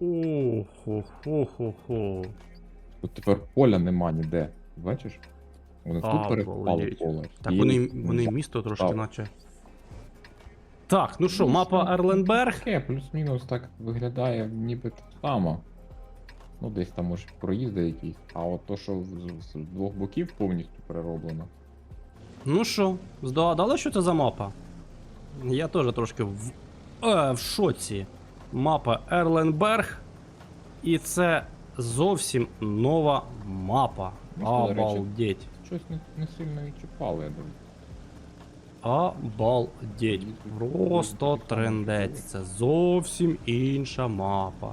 Охо-хо-хо-хо. Тут тепер поля нема ніде. Бачиш? Вони А, тут перепали поле. Так І вони, вони місто трошки так. наче. Так, ну що, мапа Ерленберг. Таке, плюс-мінус так виглядає ніби так само. Ну, десь там може проїзди якісь. А от то, що з, з двох боків повністю перероблено. Ну що, здогадали, що це за мапа? Я теж трошки в, е, в шоці. Мапа Ерленберг. І це зовсім нова мапа. Речі, Обалдеть. Щось не, не сильно відчіпали, я думаю. Обалдеть. Просто трендець. Це зовсім інша мапа.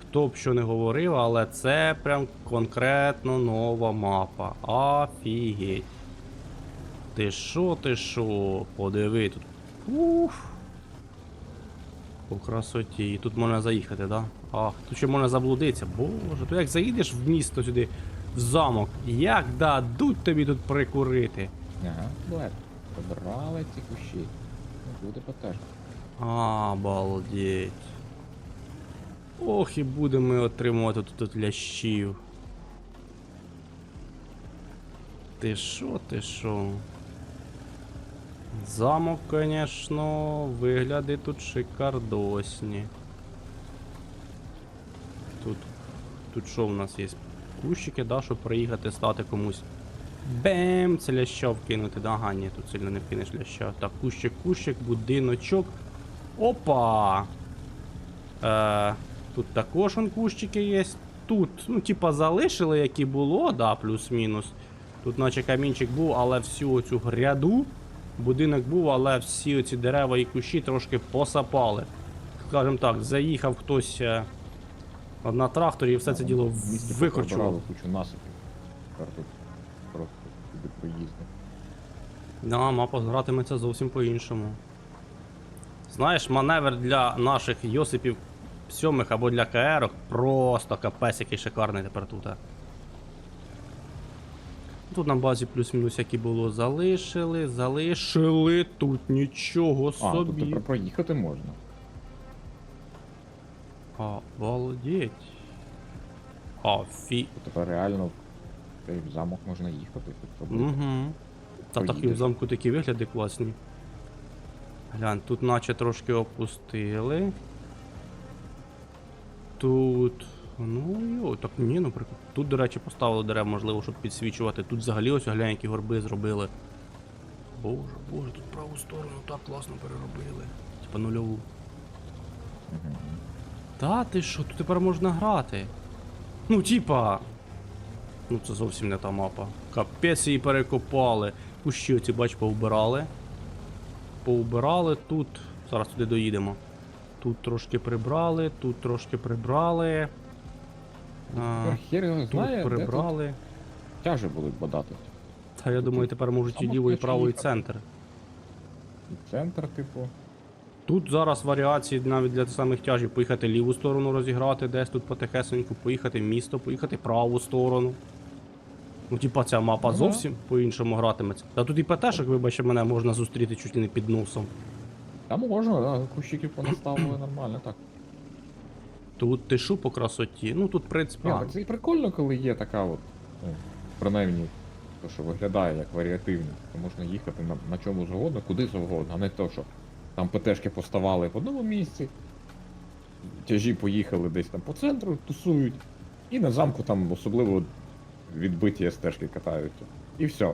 Хто б що не говорив, але це прям конкретно нова мапа. Офігеть. Ти що, ти що? Подиви тут. Уф. По красоті. І тут можна заїхати, да? Ах, тут ще можна заблудитися. Боже, то як заїдеш в місто сюди, в замок, як дадуть тобі тут прикурити? Ага, блек. Забрали ці кущі. Ну, буде потеж. Обалдеть. Ох, і будемо ми отримувати тут, тут лящів. Ти шо, ти шо? Замок, конечно, вигляди тут шикардосні. Тут. Тут що в нас є? Кущики, да, щоб проїхати, стати комусь. Бем! Це ляща вкинути. Да, ага, ні, тут сильно не вкинеш ляща. Так, кущик, кущик, будиночок. Опа! Е, тут також он кущики є. Тут, ну, типа, залишили, які було, да, плюс-мінус. Тут наче камінчик був, але всю оцю гряду. Будинок був, але всі оці дерева і кущі трошки посапали. Скажем так, заїхав хтось е, на тракторі і все це діло В місті викорчував. кучу насипів. Тут просто туди проїзди. Да, мапа гратиметься зовсім по-іншому. Знаєш, маневр для наших Йосипів сьомих або для КР просто капець який шикарний тепер тут. А. Тут на базі плюс-мінус які було залишили, залишили, тут нічого А, собі. тепер проїхати можна. Обалдеть. Тут тепер реально в замок можна їхати. Угу. Та так і в замку такі вигляди класні. Глянь, тут наче трошки опустили. Тут. Ну йо, так ні, наприклад. Тут, до речі, поставили дерев, можливо, щоб підсвічувати. Тут взагалі ось глянь, які горби зробили. Боже, боже, тут праву сторону так класно переробили. Типа нульову. Та ти що, тут тепер можна грати. Ну, типа. Ну це зовсім не та мапа. Капець її перекопали. Кущі оці, бач, повбирали. Повбирали тут. Зараз туди доїдемо. Тут трошки прибрали, тут трошки прибрали. А, Тепер хер його тут знає, де тут прибрали. тяжі будуть бодати. Та я думаю, тепер можуть і ліво, і хоче право, і їхати. центр. І центр, типу. Тут зараз варіації навіть для самих тяжів поїхати ліву сторону розіграти, десь тут потихесеньку, поїхати в місто, поїхати праву сторону. Ну, типа, ця мапа Ага. зовсім по-іншому гратиметься. Та тут і ПТшок, вибачте, мене можна зустріти чуть ли не під носом. Там можна, да, кущиків понаставили нормально так. Тут ти шо по красоті. Ну тут, в принципі. Ні, а, так це і прикольно, коли є така от, ну, принаймні, то, що виглядає як варіативність, то можна їхати на, на чому завгодно, куди завгодно, а не то, що там ПТшки поставали в одному місці, тяжі поїхали десь там по центру, тусують, і на замку там особливо відбиті СТшки катаються. І все.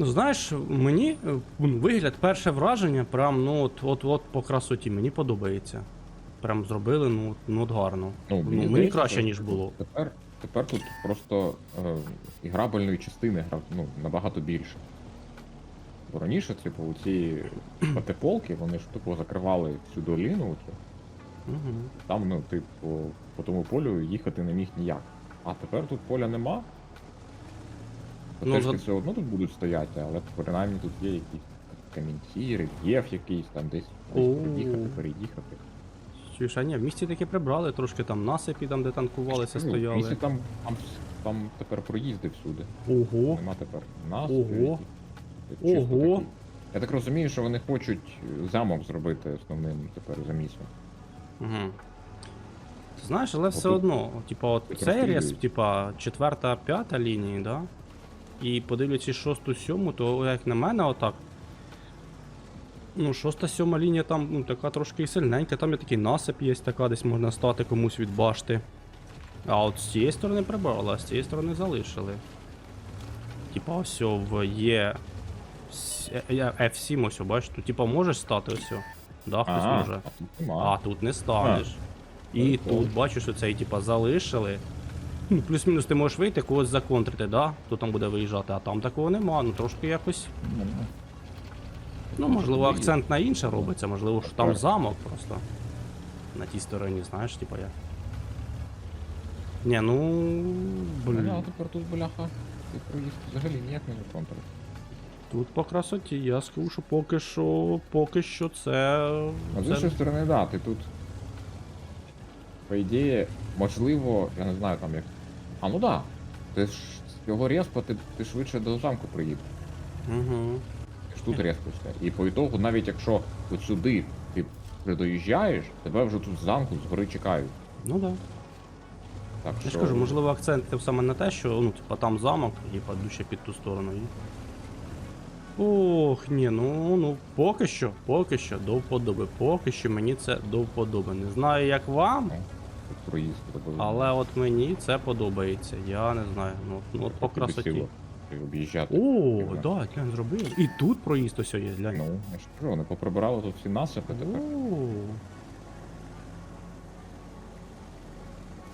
Ну знаєш, мені е, ну, вигляд, перше враження, прям ну от, от, от по красоті, мені подобається. Прям зробили, ну, ну от гарно. Ну, мені здається, краще, ніж було. Тепер, тепер тут просто е, іграбельної частини гра, ну, набагато більше. Бо раніше, типу, ці патиполки, вони ж типу закривали всю доліну, оцю. Угу. там, ну, типу, по тому полю їхати не міг ніяк. А тепер тут поля нема. Ну, за- все одно тут будуть стояти, але принаймні тут є якісь камінці, рельєф якийсь, там десь, десь О. проїхати, переїхати. Чуєш, а ні, в місті таки прибрали, трошки там насипі, там де танкувалися, Ну, стояли. Якщо там, там, там тепер проїзди всюди. Ого. Нема тепер нас. Ого. Ого. Я так розумію, що вони хочуть е, замок зробити основним тепер за містом. Угу. Ти знаєш, але все Отут одно, типа, от цей рез, типа, четверта, п'ята лінії, да? І подивлячись шосту, сьому, то як на мене, отак. Ну, шоста, сьома лінія там ну, така трошки і сильненька, там є такий насип є, така десь можна стати комусь від башти. А от з цієї сторони прибрали, а з цієї сторони залишили. Типа ось в Є. с- е- е- F7 ось, бачиш, тут типа можеш стати ось. Да, хтось може. а тут не станеш. І тут бачиш, оцей, типа, залишили. Ну, плюс-мінус ти можеш вийти, когось законтрити, да? Хто там буде виїжджати, а там такого нема. Ну трошки якось. Ну, можливо, акцент на інше робиться, можливо, що там замок просто. На тій стороні, знаєш, типа як. Ні, ну. Блін. А тепер тут бляха. Ти проїзд взагалі ніяк не законтриш. Тут по красоті, я скажу, що поки що. Поки що це. А з іншої сторони, да, ти тут. По ідеї, можливо, я не знаю там як. А ну да. Ти ж цього респа ти, ти швидше до замку приїдеш. Угу. Ти ж тут респишся. І по ітогу, навіть якщо от сюди ти доїжджаєш, тебе вже тут з замку згори чекають. Ну. Да. Так Я що. ж кажу, можливо, акцент саме на те, що ну, типа там замок і ще під ту сторону. І... Ох, ні, ну ну поки що, поки що до вподоби. Поки що мені це до вподоби. Не знаю, як вам, проїзд але от мені це подобається. Я не знаю. Ну, ну от по красоті. Об'їжджати. О, Ага. да, глянь, зробили. І тут проїзд ось є, глянь. Ну, я ж кажу, вони поприбирали тут всі насипи тепер. О.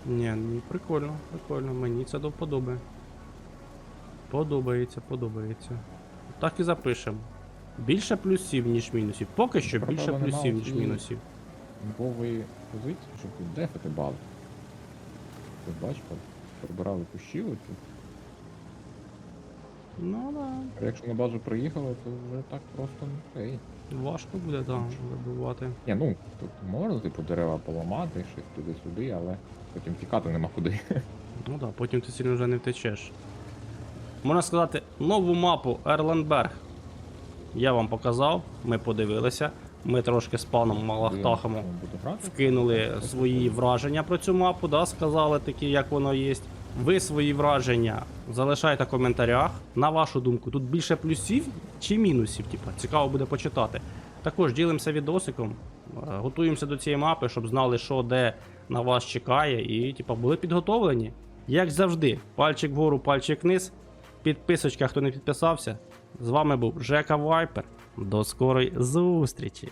Ні, ну прикольно, прикольно, мені це до вподоби. Подобається, подобається. Так і запишемо. Більше плюсів, ніж мінусів. Поки що більше плюсів, ніж мінусів. Тимпової позиції, щоб тут дефати базу. Ти бачиш, прибирали кущі тут. Ну да. Якщо на базу приїхали, то вже так просто ей. Важко буде, да, вибивати. Ні, ну тут можна типу дерева поламати, щось туди-сюди, але потім тікати нема куди. Ну да, потім ти сильно вже не втечеш. Можна сказати, нову мапу Ерленберг. Я вам показав, ми подивилися. Ми трошки з паном Малахтахом вкинули свої враження про цю мапу, да, сказали такі, як воно є. Ви свої враження залишайте в коментарях. На вашу думку, тут більше плюсів чи мінусів? Типа, цікаво буде почитати. Також ділимося відосиком, е, готуємося до цієї мапи, щоб знали, що де на вас чекає, і типа, були підготовлені. Як завжди, пальчик вгору, пальчик вниз. Підписочка, хто не підписався. З вами був Жека Вайпер. До скорої зустрічі!